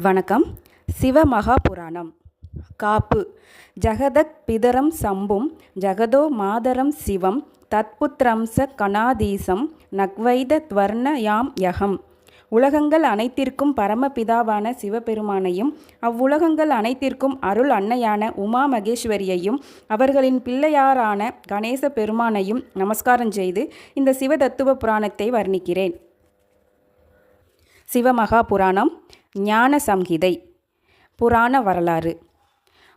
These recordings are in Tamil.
வணக்கம். சிவமகாபுராணம். காப்பு. ஜகதக் பிதரம் சம்பும் ஜகதோ மாதரம் சிவம் தத்புத்ரம்ச கணாதீசம் நக்வைத துவர்ண யாம் யகம். உலகங்கள் அனைத்திற்கும் பரமபிதாவான சிவபெருமானையும் அவ்வுலகங்கள் அனைத்திற்கும் அருள் அன்னையான உமா மகேஸ்வரியையும் அவர்களின் பிள்ளையாரான கணேச பெருமானையும் நமஸ்காரம் செய்து இந்த சிவதத்துவ புராணத்தை வர்ணிக்கிறேன். சிவமகா புராணம் ஞான சம்ஹிதை புராண வரலாறு.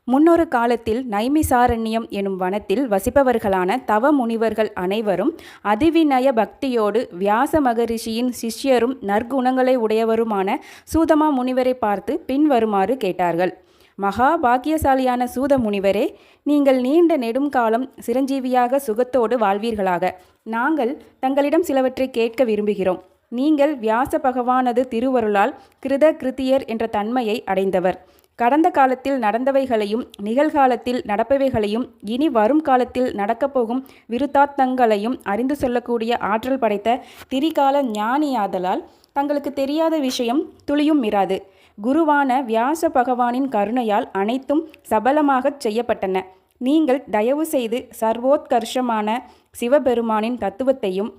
முன்னொரு காலத்தில் நைமிசாரண்யம் எனும் வனத்தில் வசிப்பவர்களான தவ முனிவர்கள் அனைவரும் அதிவிநய பக்தியோடு வியாச மகரிஷியின் சிஷ்யரும் நற்குணங்களை உடையவருமான சூதமா முனிவரை பார்த்து பின்வருமாறு கேட்டார்கள். மகா பாக்கியசாலியான சூத முனிவரே நீங்கள் நீண்ட நெடுங்காலம் சிரஞ்சீவியாக சுகத்தோடு வாழ்வீர்களாக. நாங்கள் தங்களிடம் சிலவற்றை கேட்க விரும்புகிறோம். நீங்கள் வியாச பகவானது திருவருளால் கிருத கிருத்தியர் என்ற தன்மையை அடைந்தவர். கடந்த காலத்தில் நடந்தவைகளையும் நிகழ்காலத்தில் நடப்பவைகளையும் இனி வரும் காலத்தில் நடக்கப்போகும் விருத்தாத்தங்களையும் அறிந்து சொல்லக்கூடிய ஆற்றல் படைத்த திரிகால ஞானியாதலால் தங்களுக்கு தெரியாத விஷயம் துளியும் இராது குருவான வியாச பகவானின் கருணையால் அனைத்தும் சபலமாகச் செய்யப்பட்டன. நீங்கள் தயவு செய்து சர்வோத்கர்ஷமான சிவபெருமானின் தத்துவத்தையும்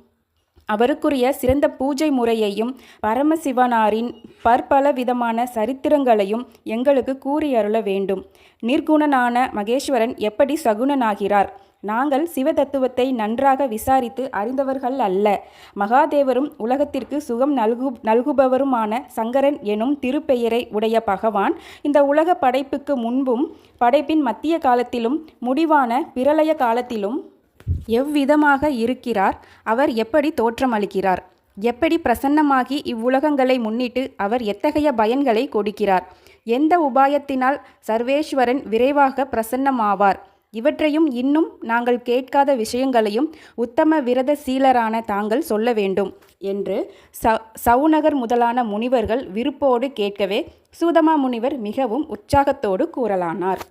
அவருக்குரிய சிறந்த பூஜை முறையையும் பரமசிவனாரின் பற்பல விதமான சரித்திரங்களையும் எங்களுக்கு கூறியருள வேண்டும். நிர்குணனான மகேஸ்வரன் எப்படி சகுணனாகிறார்? நாங்கள் சிவ தத்துவத்தை நன்றாக விசாரித்து அறிந்தவர்கள் அல்ல. மகாதேவரும் உலகத்திற்கு சுகம் நல்கு நல்குபவருமான சங்கரன் எனும் திருப்பெயரை உடைய பகவான் இந்த உலக படைப்புக்கு முன்பும் படைப்பின் மத்திய காலத்திலும் முடிவான பிரளய காலத்திலும் எவ்விதமாக இருக்கிறார்? அவர் எப்படி தோற்றமளிக்கிறார்? எப்படி பிரசன்னமாகி இவ்வுலகங்களை முன்னிட்டு அவர் எத்தகைய பயன்களை கொடுக்கிறார்? எந்த உபாயத்தினால் சர்வேஸ்வரன் விரைவாக பிரசன்னமாவார்? இவற்றையும் இன்னும் நாங்கள் கேட்காத விஷயங்களையும் உத்தம விரத சீலரான தாங்கள் சொல்ல வேண்டும் என்று ச சவுநகர் முதலான முனிவர்கள் விருப்போடு கேட்கவே சூதமா முனிவர் மிகவும் உற்சாகத்தோடு கூறலானார்.